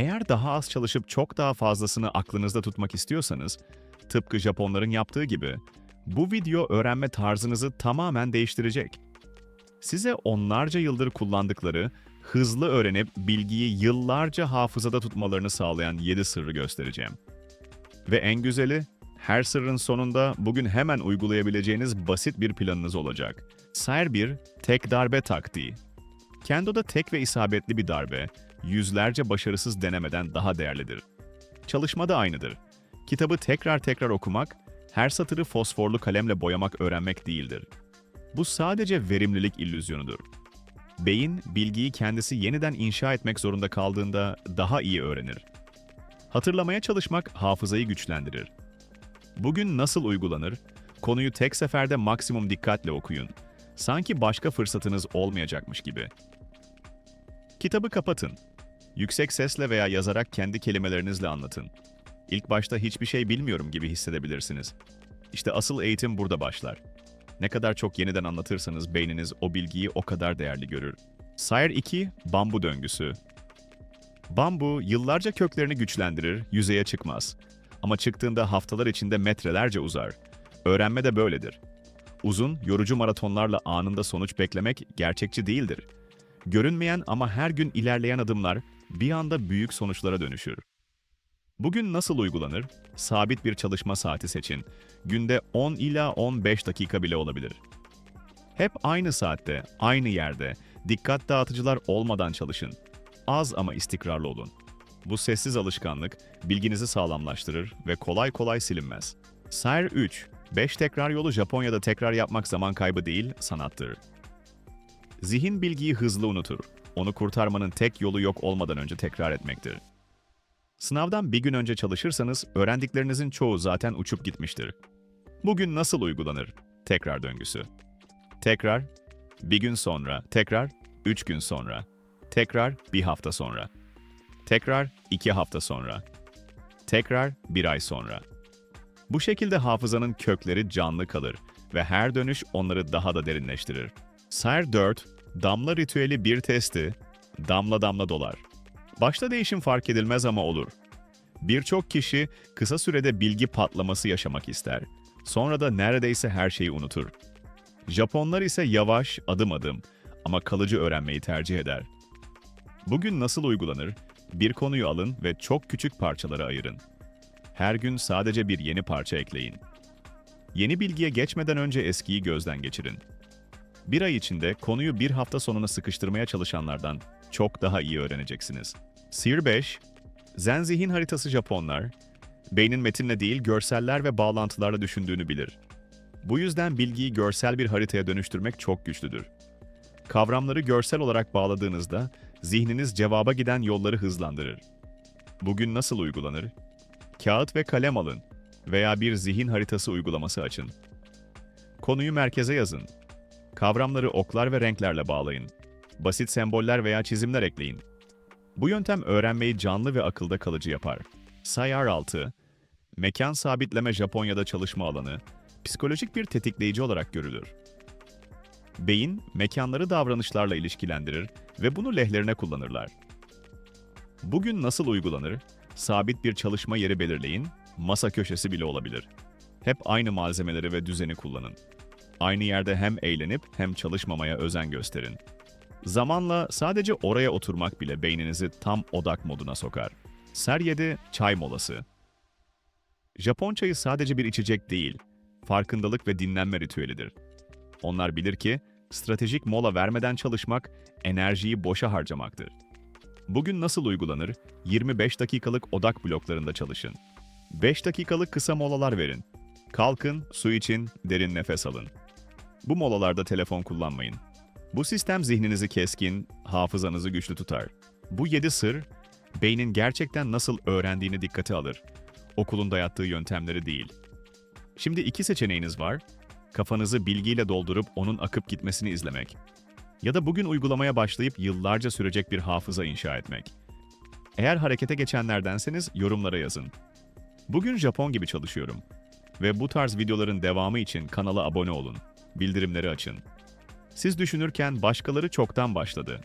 Eğer daha az çalışıp çok daha fazlasını aklınızda tutmak istiyorsanız, tıpkı Japonların yaptığı gibi, bu video öğrenme tarzınızı tamamen değiştirecek. Size onlarca yıldır kullandıkları, hızlı öğrenip bilgiyi yıllarca hafızada tutmalarını sağlayan 7 sırrı göstereceğim. Ve en güzeli, her sırrın sonunda bugün hemen uygulayabileceğiniz basit bir planınız olacak. Sayr 1, tek darbe taktiği. Kendo'da tek ve isabetli bir darbe, yüzlerce başarısız denemeden daha değerlidir. Çalışma da aynıdır. Kitabı tekrar tekrar okumak, her satırı fosforlu kalemle boyamak öğrenmek değildir. Bu sadece verimlilik illüzyonudur. Beyin, bilgiyi kendisi yeniden inşa etmek zorunda kaldığında daha iyi öğrenir. Hatırlamaya çalışmak hafızayı güçlendirir. Bugün nasıl uygulanır? Konuyu tek seferde maksimum dikkatle okuyun. Sanki başka fırsatınız olmayacakmış gibi. Kitabı kapatın. Yüksek sesle veya yazarak kendi kelimelerinizle anlatın. İlk başta hiçbir şey bilmiyorum gibi hissedebilirsiniz. İşte asıl eğitim burada başlar. Ne kadar çok yeniden anlatırsanız beyniniz o bilgiyi o kadar değerli görür. Sayr 2, bambu döngüsü. Bambu yıllarca köklerini güçlendirir, yüzeye çıkmaz. Ama çıktığında haftalar içinde metrelerce uzar. Öğrenme de böyledir. Uzun, yorucu maratonlarla anında sonuç beklemek gerçekçi değildir. Görünmeyen ama her gün ilerleyen adımlar bir anda büyük sonuçlara dönüşür. Bugün nasıl uygulanır? Sabit bir çalışma saati seçin. Günde 10 ila 15 dakika bile olabilir. Hep aynı saatte, aynı yerde, dikkat dağıtıcılar olmadan çalışın. Az ama istikrarlı olun. Bu sessiz alışkanlık bilginizi sağlamlaştırır ve kolay kolay silinmez. Sayr 3. 5 tekrar yolu Japonya'da tekrar yapmak zaman kaybı değil, sanattır. Zihin bilgiyi hızlı unutur. Onu kurtarmanın tek yolu yok olmadan önce tekrar etmektir. Sınavdan bir gün önce çalışırsanız öğrendiklerinizin çoğu zaten uçup gitmiştir. Bugün nasıl uygulanır? Tekrar döngüsü. Tekrar, bir gün sonra, tekrar, üç gün sonra, tekrar, bir hafta sonra, tekrar, iki hafta sonra, tekrar, bir ay sonra. Bu şekilde hafızanın kökleri canlı kalır ve her dönüş onları daha da derinleştirir. Sayr 4, damla ritüeli bir testi, damla damla dolar. Başta değişim fark edilmez ama olur. Birçok kişi kısa sürede bilgi patlaması yaşamak ister. Sonra da neredeyse her şeyi unutur. Japonlar ise yavaş, adım adım ama kalıcı öğrenmeyi tercih eder. Bugün nasıl uygulanır? Bir konuyu alın ve çok küçük parçalara ayırın. Her gün sadece bir yeni parça ekleyin. Yeni bilgiye geçmeden önce eskiyi gözden geçirin. Bir ay içinde konuyu bir hafta sonuna sıkıştırmaya çalışanlardan çok daha iyi öğreneceksiniz. Sir 5, Zen zihin haritası Japonlar, beynin metinle değil görseller ve bağlantılarla düşündüğünü bilir. Bu yüzden bilgiyi görsel bir haritaya dönüştürmek çok güçlüdür. Kavramları görsel olarak bağladığınızda zihniniz cevaba giden yolları hızlandırır. Bugün nasıl uygulanır? Kağıt ve kalem alın veya bir zihin haritası uygulaması açın. Konuyu merkeze yazın. Kavramları oklar ve renklerle bağlayın. Basit semboller veya çizimler ekleyin. Bu yöntem öğrenmeyi canlı ve akılda kalıcı yapar. Sayar 6, mekan sabitleme Japonya'da çalışma alanı, psikolojik bir tetikleyici olarak görülür. Beyin, mekanları davranışlarla ilişkilendirir ve bunu lehlerine kullanırlar. Bugün nasıl uygulanır? Sabit bir çalışma yeri belirleyin, masa köşesi bile olabilir. Hep aynı malzemeleri ve düzeni kullanın. Aynı yerde hem eğlenip hem çalışmamaya özen gösterin. Zamanla sadece oraya oturmak bile beyninizi tam odak moduna sokar. Ser 7 çay molası. Japon çayı sadece bir içecek değil, farkındalık ve dinlenme ritüelidir. Onlar bilir ki stratejik mola vermeden çalışmak enerjiyi boşa harcamaktır. Bugün nasıl uygulanır? 25 dakikalık odak bloklarında çalışın. 5 dakikalık kısa molalar verin. Kalkın, su için, derin nefes alın. Bu molalarda telefon kullanmayın. Bu sistem zihninizi keskin, hafızanızı güçlü tutar. Bu 7 sır, beynin gerçekten nasıl öğrendiğini dikkate alır. Okulun dayattığı yöntemleri değil. Şimdi iki seçeneğiniz var. Kafanızı bilgiyle doldurup onun akıp gitmesini izlemek. Ya da bugün uygulamaya başlayıp yıllarca sürecek bir hafıza inşa etmek. Eğer harekete geçenlerdenseniz yorumlara yazın. Bugün Japon gibi çalışıyorum. Ve bu tarz videoların devamı için kanala abone olun. Bildirimleri açın. Siz düşünürken başkaları çoktan başladı.